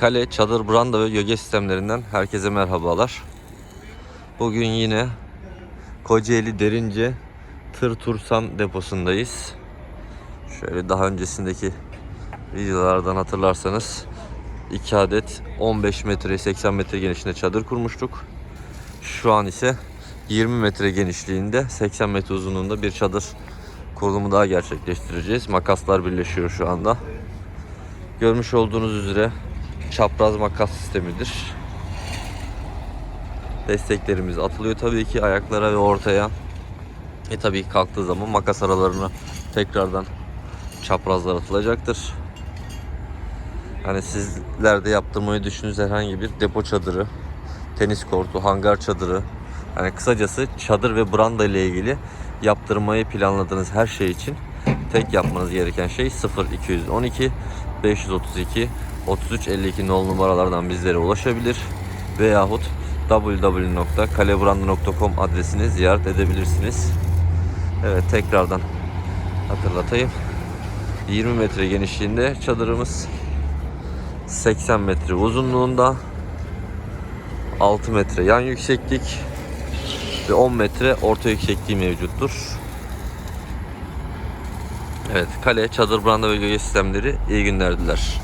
Kale, çadır, branda ve gölge sistemlerinden herkese merhabalar. Bugün yine Kocaeli Derince Tır Tursan deposundayız. Şöyle daha öncesindeki videolardan hatırlarsanız 2 adet 15 metre 80 metre genişliğinde çadır kurmuştuk. Şu an ise 20 metre genişliğinde 80 metre uzunluğunda bir çadır kurulumu daha gerçekleştireceğiz. Makaslar birleşiyor şu anda. Görmüş olduğunuz üzere çapraz makas sistemidir. Desteklerimiz atılıyor tabii ki ayaklara ve ortaya. E tabii ki kalktığı zaman makas aralarına tekrardan çaprazlar atılacaktır. Hani sizler de yaptırmayı düşündüğünüz herhangi bir depo çadırı, tenis kortu, hangar çadırı, yani kısacası çadır ve branda ile ilgili yaptırmayı planladığınız her şey için tek yapmanız gereken şey 0212 532 33 52 nol numaralardan bizlere ulaşabilir veyahut www.kalebranda.com adresini ziyaret edebilirsiniz. Evet tekrardan hatırlatayım. 20 metre genişliğinde çadırımız 80 metre uzunluğunda 6 metre yan yükseklik ve 10 metre orta yüksekliği mevcuttur. Evet, kale, çadır, branda ve gölge sistemleri iyi günler diler.